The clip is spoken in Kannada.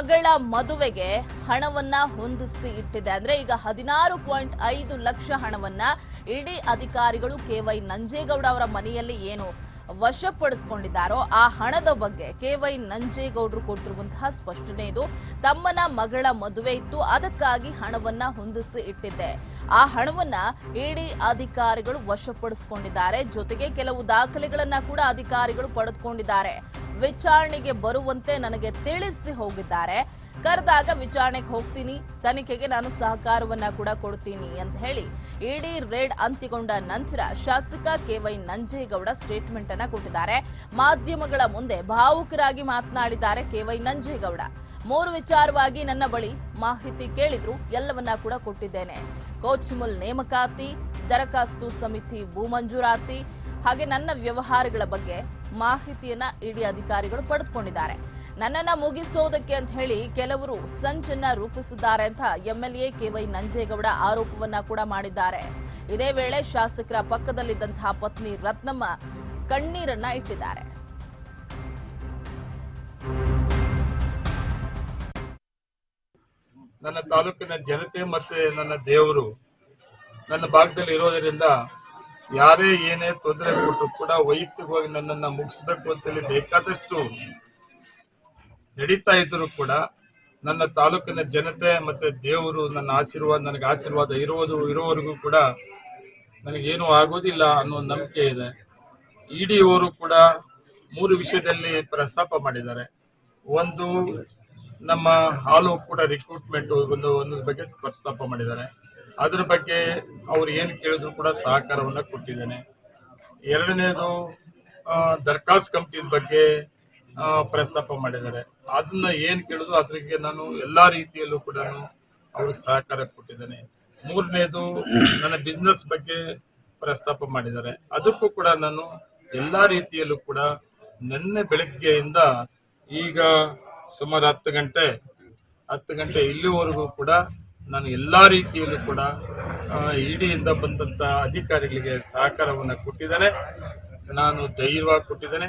ಮಗಳ ಮದುವೆಗೆ ಹಣವನ್ನ ಹೊಂದಿಸಿ ಇಟ್ಟಿದೆ. ಅಂದ್ರೆ ಈಗ ಹದಿನಾರು ಪಾಯಿಂಟ್ ಐದು ಲಕ್ಷ ಹಣವನ್ನ ಇಡಿ ಅಧಿಕಾರಿಗಳು ಕೆವೈ ನಂಜೇಗೌಡ ಅವರ ಮನೆಯಲ್ಲಿ ಏನು ವಶಪಡಿಸಿಕೊಂಡಿದ್ದಾರೋ, ಆ ಹಣದ ಬಗ್ಗೆ ಕೆವೈ ನಂಜೇಗೌಡರು ಕೊಟ್ಟಿರುವಂತಹ ಸ್ಪಷ್ಟನೆ ಇದು. ತಮ್ಮನ ಮಗಳ ಮದುವೆ ಇತ್ತು, ಅದಕ್ಕಾಗಿ ಹಣವನ್ನ ಹೊಂದಿಸಿ ಇಟ್ಟಿದ್ದೆ. ಆ ಹಣವನ್ನ ಇಡಿ ಅಧಿಕಾರಿಗಳು ವಶಪಡಿಸಿಕೊಂಡಿದ್ದಾರೆ. ಜೊತೆಗೆ ಕೆಲವು ದಾಖಲೆಗಳನ್ನ ಕೂಡ ಅಧಿಕಾರಿಗಳು ಪಡೆದುಕೊಂಡಿದ್ದಾರೆ. ವಿಚಾರಣೆಗೆ ಬರುವಂತೆ ನನಗೆ ತಿಳಿಸಿ ಹೋಗಿದ್ದಾರೆ. ಕರೆದಾಗ ವಿಚಾರಣೆಗೆ ಹೋಗ್ತೀನಿ. ತನಿಖೆಗೆ ನಾನು ಸಹಕಾರವನ್ನ ಕೂಡ ಕೊಡ್ತೀನಿ ಅಂತ ಹೇಳಿ ಇಡಿ ರೇಡ್ ಅಂತ್ಯಗೊಂಡ ನಂತರ ಶಾಸಕ ಕೆ ವೈ ನಂಜೇಗೌಡ ಸ್ಟೇಟ್ಮೆಂಟ್ ಅನ್ನ ಕೊಟ್ಟಿದ್ದಾರೆ. ಮಾಧ್ಯಮಗಳ ಮುಂದೆ ಭಾವುಕರಾಗಿ ಮಾತನಾಡಿದ್ದಾರೆ ಕೆ ವೈ ನಂಜೇಗೌಡ. ಮೂರು ವಿಚಾರವಾಗಿ ನನ್ನ ಬಳಿ ಮಾಹಿತಿ ಕೇಳಿದ್ರು, ಎಲ್ಲವನ್ನ ಕೂಡ ಕೊಟ್ಟಿದ್ದೇನೆ. ಕೋಚ್ಮುಲ್ ನೇಮಕಾತಿ, ದರಖಾಸ್ತು ಸಮಿತಿ ಭೂ ಮಂಜೂರಾತಿ ಹಾಗೆ ನನ್ನ ವ್ಯವಹಾರಗಳ ಬಗ್ಗೆ ಮಾಹಿತಿಯನ್ನ ಇಡಿ ಅಧಿಕಾರಿಗಳು ಪಡೆದುಕೊಂಡಿದ್ದಾರೆ. ನನ್ನನ್ನ ಮುಗಿಸೋದಕ್ಕೆ ಅಂತ ಹೇಳಿ ಕೆಲವರು ಸಂಚನ್ನ ರೂಪಿಸಿದ್ದಾರೆ ಅಂತ ಎಂಎಲ್ಎ ಕೆವೈ ನಂಜೇಗೌಡ ಆರೋಪವನ್ನ ಕೂಡ ಮಾಡಿದ್ದಾರೆ. ಇದೇ ವೇಳೆ ಶಾಸಕರ ಪಕ್ಕದಲ್ಲಿದ್ದಂತಹ ಪತ್ನಿ ರತ್ನಮ್ಮ ಕಣ್ಣೀರನ್ನ ಇಟ್ಟಿದ್ದಾರೆ. ನನ್ನ ತಾಲೂಕಿನ ಜನತೆ ಮತ್ತೆ ನನ್ನ ದೇವರು ನನ್ನ ಭಾಗದಲ್ಲಿ ಇರೋದರಿಂದ ಯಾರೇ ಏನೇ ತೊಂದರೆ ಕೊಟ್ಟರು ಕೂಡ ವೈಯಕ್ತಿಕವಾಗಿ ನನ್ನನ್ನು ಮುಗಿಸ್ಬೇಕು ಅಂತೇಳಿ ಬೇಕಾದಷ್ಟು ನಡೀತಾ ಇದ್ರು ಕೂಡ ನನ್ನ ತಾಲೂಕಿನ ಜನತೆ ಮತ್ತು ದೇವರು ನನ್ನ ಆಶೀರ್ವಾದ, ನನಗೆ ಆಶೀರ್ವಾದ ಇರೋದು ಇರೋವರೆಗೂ ಕೂಡ ನನಗೇನು ಆಗೋದಿಲ್ಲ ಅನ್ನೋ ನಂಬಿಕೆ ಇದೆ. ಇಡಿ ಅವರು ಕೂಡ ಮೂರು ವಿಷಯದಲ್ಲಿ ಪ್ರಸ್ತಾಪ ಮಾಡಿದ್ದಾರೆ. ಒಂದು, ನಮ್ಮ ಹಾಲು ಕೂಡ ರಿಕ್ರೂಟ್ಮೆಂಟ್ ಒಂದು ಒಂದು ಬಗ್ಗೆ ಪ್ರಸ್ತಾಪ ಮಾಡಿದ್ದಾರೆ. ಅದ್ರ ಬಗ್ಗೆ ಅವ್ರು ಏನು ಕೇಳಿದ್ರು ಕೂಡ ಸಹಕಾರವನ್ನು ಕೊಟ್ಟಿದ್ದೇನೆ. ಎರಡನೇದು ದರ್ಖಾಸ್ ಕಂಪ್ನಿ ಬಗ್ಗೆ ಪ್ರಸ್ತಾಪ ಮಾಡಿದ್ದಾರೆ. ಅದನ್ನ ಏನು ಕೇಳಿದ್ರು ಅದಕ್ಕೆ ನಾನು ಎಲ್ಲಾ ರೀತಿಯಲ್ಲೂ ಕೂಡ ಅವ್ರಿಗೆ ಸಹಕಾರ ಕೊಟ್ಟಿದ್ದೇನೆ. ಮೂರನೇದು, ನನ್ನ ಬಿಸ್ನೆಸ್ ಬಗ್ಗೆ ಪ್ರಸ್ತಾಪ ಮಾಡಿದ್ದಾರೆ. ಅದಕ್ಕೂ ಕೂಡ ನಾನು ಎಲ್ಲಾ ರೀತಿಯಲ್ಲೂ ಕೂಡ ನಿನ್ನೆ ಬೆಳಗ್ಗೆಯಿಂದ ಈಗ ಸುಮಾರು ಹತ್ತು ಗಂಟೆ ಹತ್ತು ಗಂಟೆ ಇಲ್ಲಿವರೆಗೂ ಕೂಡ ನಾನು ಎಲ್ಲ ರೀತಿಯಲ್ಲೂ ಕೂಡ ಇಡಿಯಿಂದ ಬಂದಂಥ ಅಧಿಕಾರಿಗಳಿಗೆ ಸಹಕಾರವನ್ನು ಕೊಟ್ಟಿದ್ದಾರೆ ನಾನು ಧೈರ್ಯವಾಗಿ ಕೊಟ್ಟಿದ್ದೇನೆ.